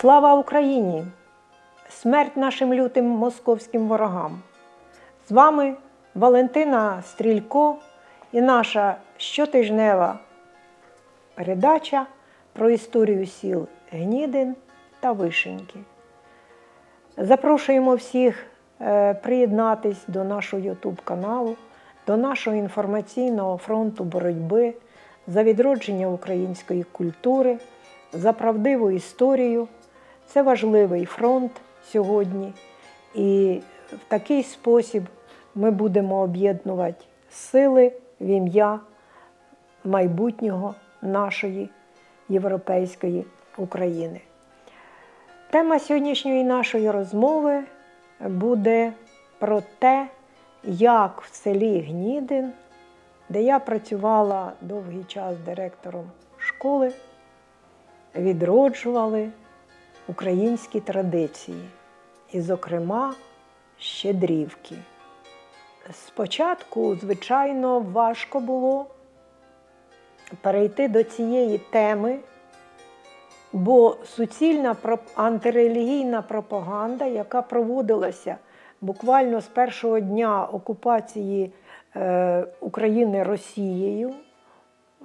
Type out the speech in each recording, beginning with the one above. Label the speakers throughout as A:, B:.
A: Слава Україні! Смерть нашим лютим московським ворогам! З вами Валентина Стрілько і наша щотижнева передача про історію сіл Гнідин та Вишеньки. Запрошуємо всіх е, приєднатись до нашого YouTube каналу, до нашого інформаційного фронту боротьби за відродження української культури, за правдиву історію. Це важливий фронт сьогодні. І в такий спосіб ми будемо об'єднувати сили в ім'я майбутнього нашої європейської України. Тема сьогоднішньої нашої розмови буде про те, як в селі Гнідин, де я працювала довгий час директором школи, відроджували українські традиції, і, зокрема, щедрівки. Спочатку, звичайно, важко було перейти до цієї теми, бо суцільна антирелігійна пропаганда, яка проводилася буквально з першого дня окупації е, України Росією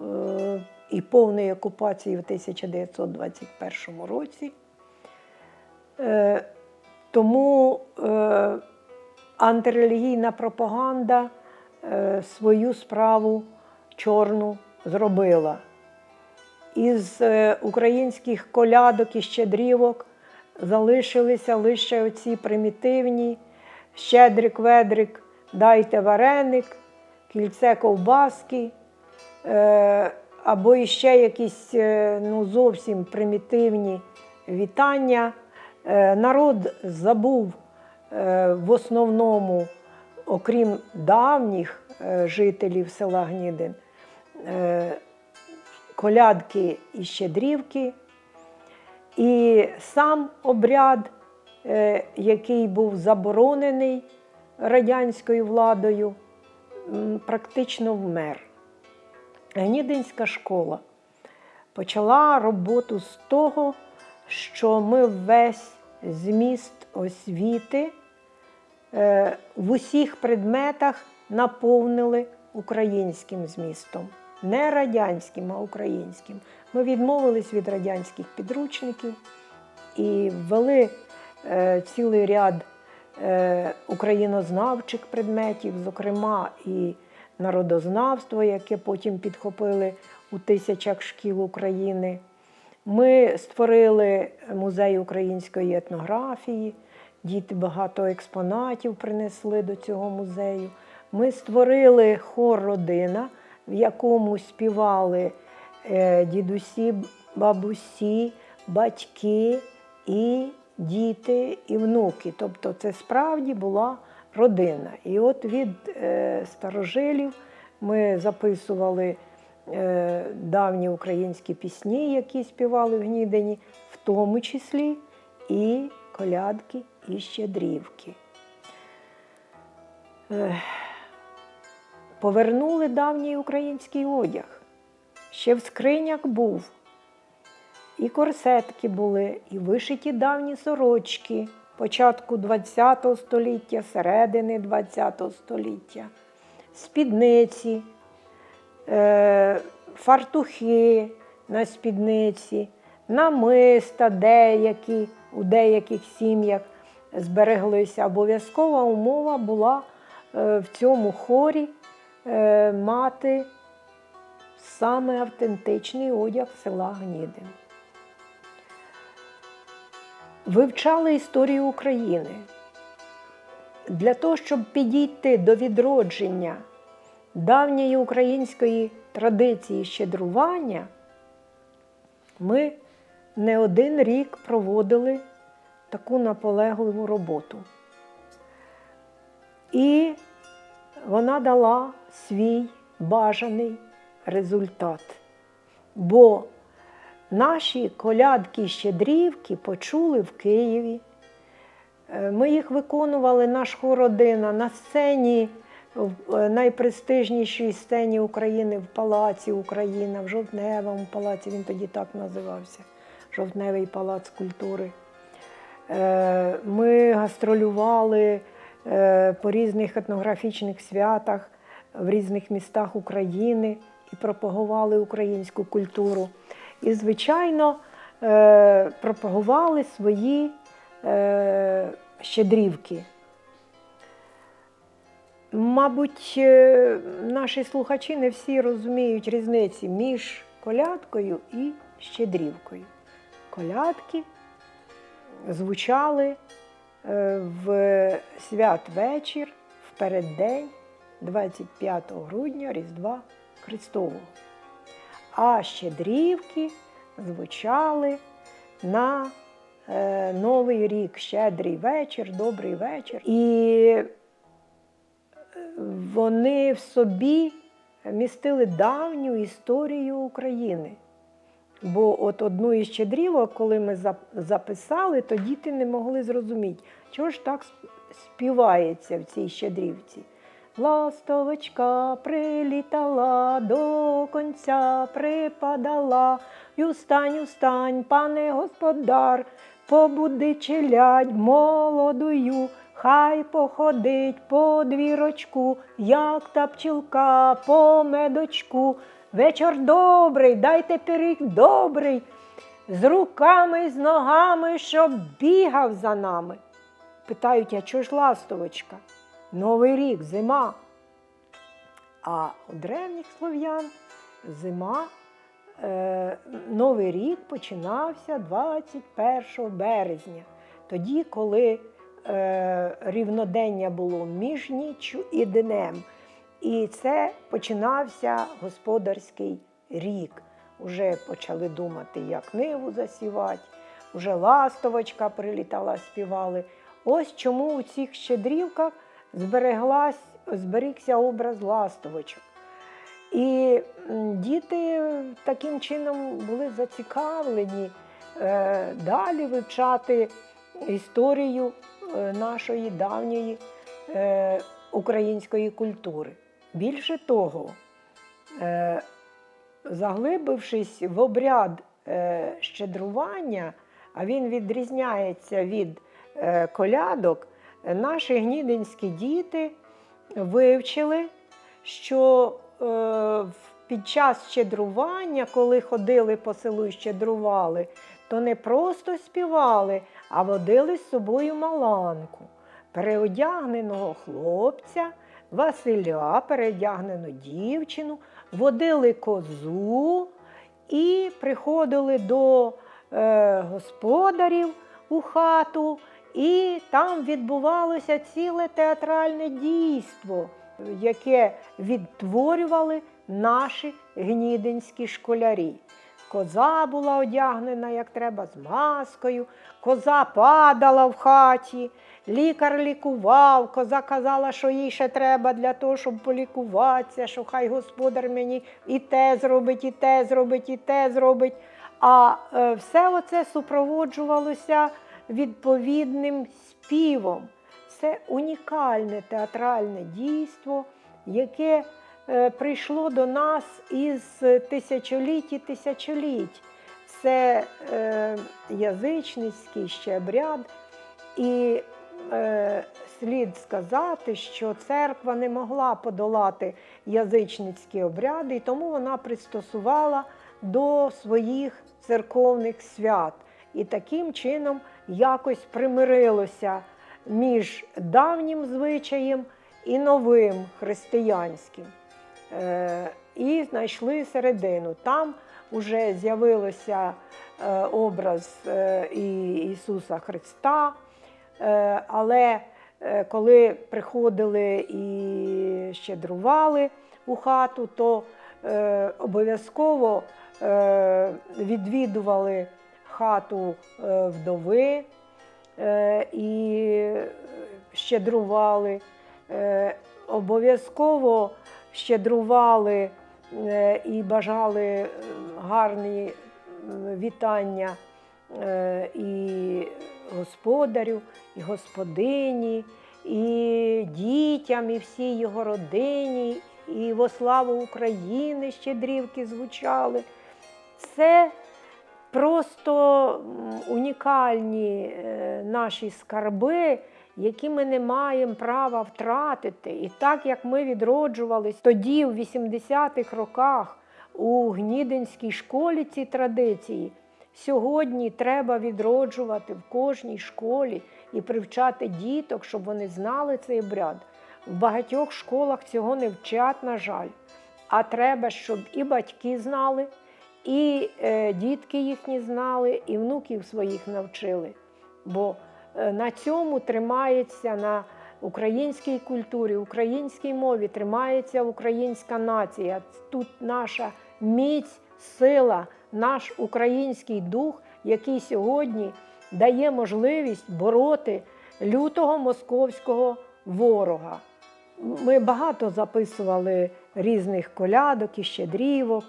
A: е, і повної окупації в 1921 році. Е, тому е, антирелігійна пропаганда е, свою справу чорну зробила. Із українських колядок і щедрівок залишилися лише оці примітивні щедрик, ведрик, дайте вареник, кільце ковбаски, або іще якісь ну, зовсім примітивні вітання. Е, народ забув е, в основному, окрім давніх е, жителів села Гнідин, колядки і щедрівки. І сам обряд, який був заборонений радянською владою, практично вмер. Гнідинська школа почала роботу з того, що ми весь зміст освіти е, в усіх предметах наповнили українським змістом. Не радянським, а українським. Ми відмовились від радянських підручників і ввели е, цілий ряд е, українознавчих предметів, зокрема і народознавство, яке потім підхопили у тисячах шкіл України. Ми створили музей української етнографії, діти багато експонатів принесли до цього музею. Ми створили хор родина, в якому співали е, дідусі, бабусі, батьки і діти і внуки. Тобто це справді була родина. І от від е, старожилів ми записували давні українські пісні, які співали в Гнідині, в тому числі і колядки, і щедрівки. Е, повернули давній український одяг. Ще в скринях був. І корсетки були, і вишиті давні сорочки початку ХХ століття, середини ХХ століття, спідниці, е, фартухи на спідниці, намиста деякі у деяких сім'ях збереглися. Обов'язкова умова була е, в цьому хорі е, мати саме автентичний одяг села Гнідин. Вивчали історію України. Для того, щоб підійти до відродження давньої української традиції щедрування, ми не один рік проводили таку наполегливу роботу. І вона дала свій бажаний результат. Бо наші колядки щедрівки почули в Києві. Е, Ми їх виконували, наш хор родина на сцені в е, найпрестижнішій сцені України в Палаці Україна, в Жовтневому палаці, він тоді так називався. Жовтневий палац культури. Е, Ми гастролювали е, по різних етнографічних святах в різних містах України і пропагували українську культуру. І, звичайно, пропагували свої щедрівки. Мабуть, е, наші слухачі не всі розуміють різниці між колядкою і щедрівкою. Колядки звучали е, в святвечір, в переддень 25 грудня Різдва Христового. А щедрівки звучали на е, Новий рік, щедрий вечір, добрий вечір. І вони в собі містили давню історію України. Бо от одну із щедрівок, коли ми записали, то діти не могли зрозуміти, чого ж так співається в цій щедрівці. Ластовочка прилітала, до конця припадала. І устань, устань, пане господар, побуди челядь молодую, хай походить по двірочку, як та пчілка по медочку. Вечір добрий, дайте пиріг добрий, з руками, з ногами, щоб бігав за нами. Питають, а чого ж ластовочка? Новий рік, зима. А у древніх слов'ян зима, е, Новий рік починався 21 березня, тоді, коли е, рівнодення було між ніччю і днем. І це починався господарський рік. Уже почали думати, як ниву засівати, уже ластовочка прилітала, співали. Ось чому у цих щедрівках зберігся образ ластовочок. І діти таким чином були зацікавлені е, далі вивчати історію нашої давньої е, української культури. Більше того, е, заглибившись в обряд е, щедрування, а він відрізняється від е, колядок, е, наші гнідинські діти вивчили, що е, під час щедрування, коли ходили по селу і щедрували, то не просто співали, а водили з собою маланку, переодягненого хлопця, Василя, переодягнену дівчину, водили козу і приходили до е, господарів у хату, і там відбувалося ціле театральне дійство, яке відтворювали наші гнідинські школярі. Коза була одягнена, як треба, з маскою, коза падала в хаті, лікар лікував, коза казала, що їй ще треба для того, щоб полікуватися, що хай господар мені і те зробить, і те зробить, і те зробить. А е, все оце супроводжувалося відповідним співом. Це унікальне театральне дійство, яке прийшло до нас із тисячоліть і тисячоліть. Це е, язичницький ще обряд. І е, слід сказати, що церква не могла подолати язичницькі обряди, і тому вона пристосувала до своїх церковних свят. І таким чином якось примирилося між давнім звичаєм і новим християнським. Е, і знайшли середину. Там вже з'явився е, образ е, Ісуса Христа. Але коли приходили і щедрували у хату, то обов'язково відвідували хату вдови і щедрували. Обов'язково щедрували е, і бажали е, гарні вітання е, і господарю, і господині, і дітям, і всій його родині, і во славу України щедрівки звучали. Це просто унікальні наші скарби, які ми не маємо права втратити. І так як ми відроджувались тоді, в 80-х роках, у Гнідинській школі ці традиції, сьогодні треба відроджувати в кожній школі і привчати діток, щоб вони знали цей обряд. В багатьох школах цього не вчать, на жаль. А треба, щоб і батьки знали, і е, дітки їхні знали, і внуків своїх навчили. Бо на цьому тримається на українській культурі, українській мові тримається українська нація. Тут наша міць, сила, наш український дух, який сьогодні дає можливість бороти лютого московського ворога. Ми багато записували різних колядок і щедрівок,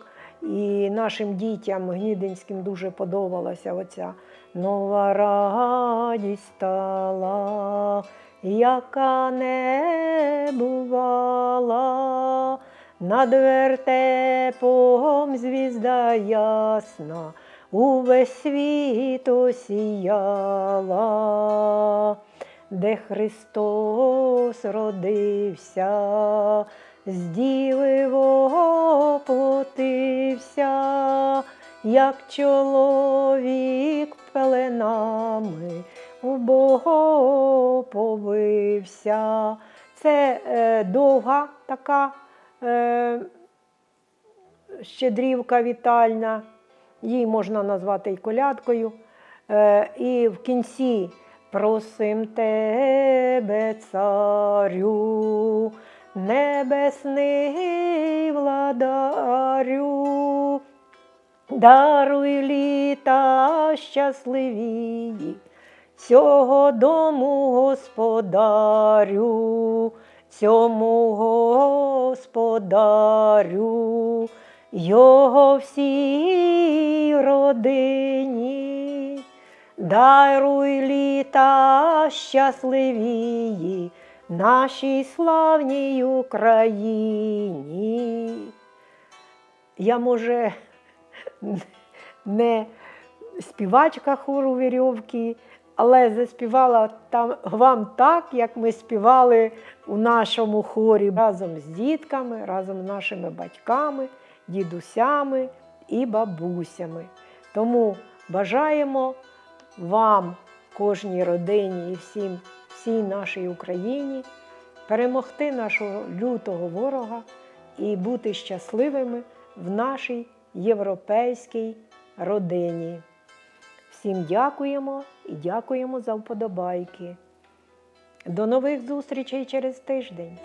A: і нашим дітям гнідинським дуже подобалася оця нова радість стала, яка не бувала, над вертепом звізда ясна, увесь світ осіяла де Христос родився, з діви воплотився, як чоловік пеленами у Бога повився. Це е, довга така е, щедрівка вітальна, її можна назвати і колядкою. Е, і в кінці просим тебе, царю, небесний владарю, даруй літа щасливії, цього дому господарю, цьому господарю, його всій родині. Даруй літа щасливії нашій славній Україні. Я, може, не співачка хору вірьовки, але заспівала там вам так, як ми співали у нашому хорі разом з дітками, разом з нашими батьками, дідусями і бабусями. Тому бажаємо вам, кожній родині і всім, всій нашій Україні перемогти нашого лютого ворога і бути щасливими в нашій європейській родині. Всім дякуємо і дякуємо за вподобайки. До нових зустрічей через тиждень.